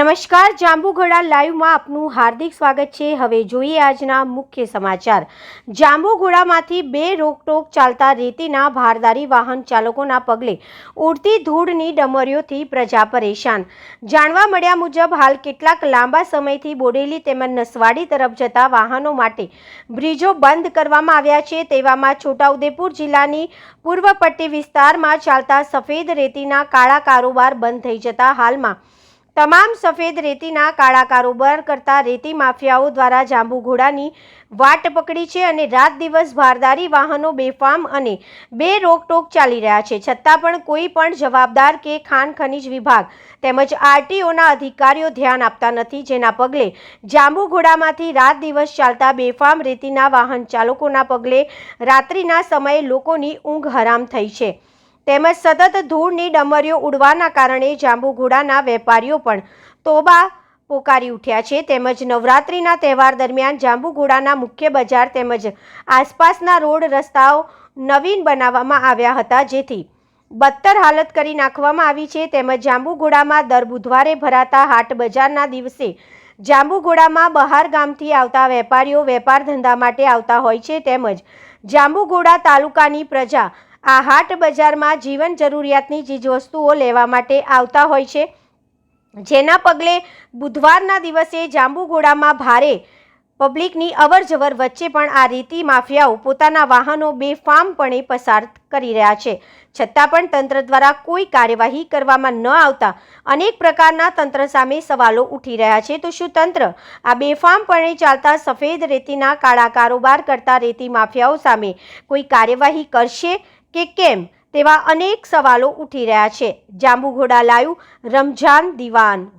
નમસ્કાર, જાંબુઘોડા લાઈવમાં આપનું હાર્દિક સ્વાગત છે. હવે જોઈએ આજના મુખ્ય સમાચાર. જાંબુઘોડામાંથી બે રોકટોક ચાલતા રેતીના ભારદારી વાહન ચાલકોના પગલે ઉડતી ધૂળની ડમરીઓથી પ્રજા પરેશાન. જાણવા મળ્યા મુજબ, હાલ કેટલાક લાંબા સમયથી બોડેલી તેમજ નસવાડી તરફ જતા વાહનો માટે બ્રિજો બંધ કરવામાં આવ્યા છે. તેવામાં છોટાઉદેપુર જિલ્લાની પૂર્વ પટ્ટી વિસ્તારમાં ચાલતા સફેદ રેતીના કાળા કારોબાર બંધ થઈ જતા હાલમાં તમામ સફેદ રેતીના કાળા કારોબાર કરતા રેતી માફિયાઓ દ્વારા જાંબુઘોડાની વાટ પકડી છે અને રાત દિવસ ભારદારી વાહનો બેફામ અને બે રોકટોક ચાલી રહ્યા છે. છતાં પણ કોઈ પણ જવાબદાર કે ખાણ ખનીજ વિભાગ તેમજ આરટીઓના અધિકારીઓ ધ્યાન આપતા નથી. જેના પગલે જાંબુઘોડામાંથી રાત દિવસ ચાલતા બેફામ રેતીના વાહન ચાલકોના પગલે રાત્રિના સમયે લોકોની ઊંઘ હરામ થઈ છે. તેમજ સતત ધૂળની ડમરીઓ ઉડવાના કારણે જાંબુઘોડાના વેપારીઓ પણ તોબા પોકારી ઉઠ્યા છે. તેમજ નવરાત્રિના તહેવાર દરમિયાન જાંબુઘોડાના મુખ્ય બજાર તેમજ આસપાસના રોડ રસ્તાઓ નવીન બનાવવામાં આવ્યા હતા, જેથી બદતર હાલત કરી નાખવામાં આવી છે. તેમજ જાંબુઘોડામાં દર બુધવારે ભરાતા હાટ બજારના દિવસે જાંબુઘોડામાં બહાર ગામથી આવતા વેપારીઓ વેપાર ધંધા માટે આવતા હોય છે. તેમજ જાંબુઘોડા તાલુકાની પ્રજા આ હાટ બજારમાં જીવન જરૂરિયાતની ચીજવસ્તુઓ લેવા માટે આવતા હોય છે. જેના પગલે બુધવારના દિવસે જાંબુઘોડામાં ભારે પબ્લિકની અવરજવર વચ્ચે પણ આ રેતી માફિયાઓ પોતાના વાહનો બેફામપણે પસાર કરી રહ્યા છે. છતાં પણ તંત્ર દ્વારા કોઈ કાર્યવાહી કરવામાં ન આવતા અનેક પ્રકારના તંત્ર સામે સવાલો ઉઠી રહ્યા છે. તો શું તંત્ર આ બેફામપણે ચાલતા સફેદ રેતીના કાળા કારોબાર કરતા રેતી માફિયાઓ સામે કોઈ કાર્યવાહી કરશે કે કેમ તેવા અનેક સવાલો ઉઠી રહ્યા છે. જાંબુઘોડા લાયું રમઝાન દિવાન